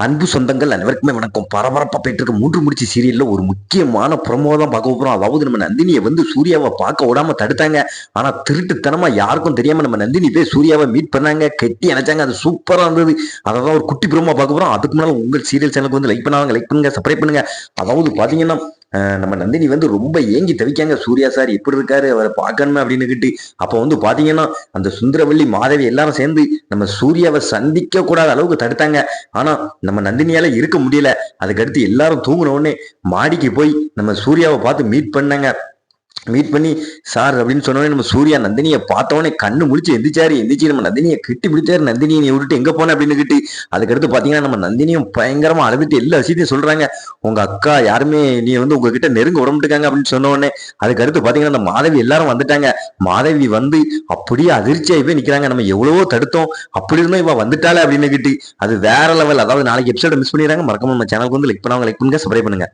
அன்பு சொந்தங்கள் அனைவருக்குமே வணக்கம். பரபரப்பாக போயிட்டு இருக்க மூன்று முடிச்சு சீரியலில் ஒரு முக்கியமான ப்ரமோ தான் பார்க்க போகிறோம் அதாவது நம்ம நந்தினியை வந்து சூர்யாவை பார்க்க விடாம தடுத்தாங்க. ஆனால் திருட்டுத்தனமாக யாருக்கும் தெரியாமல் நம்ம நந்தினி போய் சூர்யாவை மீட் பண்ணாங்க. கெட்டி அணைச்சாங்க. அது சூப்பராக இருந்தது. அதான் ஒரு குட்டி ப்ரோமோ பார்க்க போகிறோம் அதுக்கு மேலே உங்கள் சீரியல் சேனலுக்கு வந்து லைக் பண்ணாங்க லைக் பண்ணுங்க சப்ஸ்கிரைப் பண்ணுங்க. அதாவது பார்த்தீங்கன்னா நம்ம நந்தினி வந்து ரொம்ப ஏங்கி தவிக்காங்க. சூர்யா சார் எப்படி இருக்காரு? அவரை பார்க்கணுமே அப்படின்னு அப்போ வந்து பார்த்தீங்கன்னா அந்த சுந்தரவள்ளி மாதவி எல்லாரும் சேர்ந்து நம்ம சூர்யாவை சந்திக்க கூடாத அளவுக்கு தடுத்தாங்க. ஆனால் நம்ம நந்தினியால இருக்க முடியல. அதுக்கடுத்து எல்லாரும் தூங்கின உடனே மாடிக்கு போய் நம்ம சூர்யாவை பார்த்து மீட் பண்ணாங்க. மீட் பண்ணி சார் அப்படின்னு சொன்னோடனே நம்ம சூர்யா நந்தினியை பார்த்த உடனே கண்ணு முடிச்சு எந்திரிச்சாரு. எந்திரிச்சு நம்ம நந்தினியை கட்டி பிடிச்சாரு. நந்தினியை நீ விட்டுட்டு எங்க போன? அப்படின்னு கிட்டு அதுக்கடுத்து பாத்தீங்கன்னா நம்ம நந்தினியும் பயங்கரமா அழுதுட்டு எல்லா விஷயத்தையும் சொல்றாங்க. உங்க அக்கா யாருமே நீ வந்து உங்ககிட்ட நெருங்க விடமாட்டுக்காங்க அப்படின்னு சொன்னோடனே அதுக்கடுத்து பாத்தீங்கன்னா அந்த மாதவி எல்லாரும் வந்துட்டாங்க. மாதவி வந்து அப்படியே அதிர்ச்சியாகி போய் நிக்கிறாங்க. நம்ம எவ்வளவோ தடுத்தோம். அப்படி இருந்தும் இவ வந்துட்டாலே அப்படின்னு கிட்டு அது வேற லெவல் அதாவது நாளைக்கு எபிசோட மிஸ் பண்ணிடுறாங்க. மறக்காம நம்ம சேனலுக்கு வந்து லைக் பண்ணுவாங்க லைக் பண்ணுங்க சப்ரை பண்ணுங்க.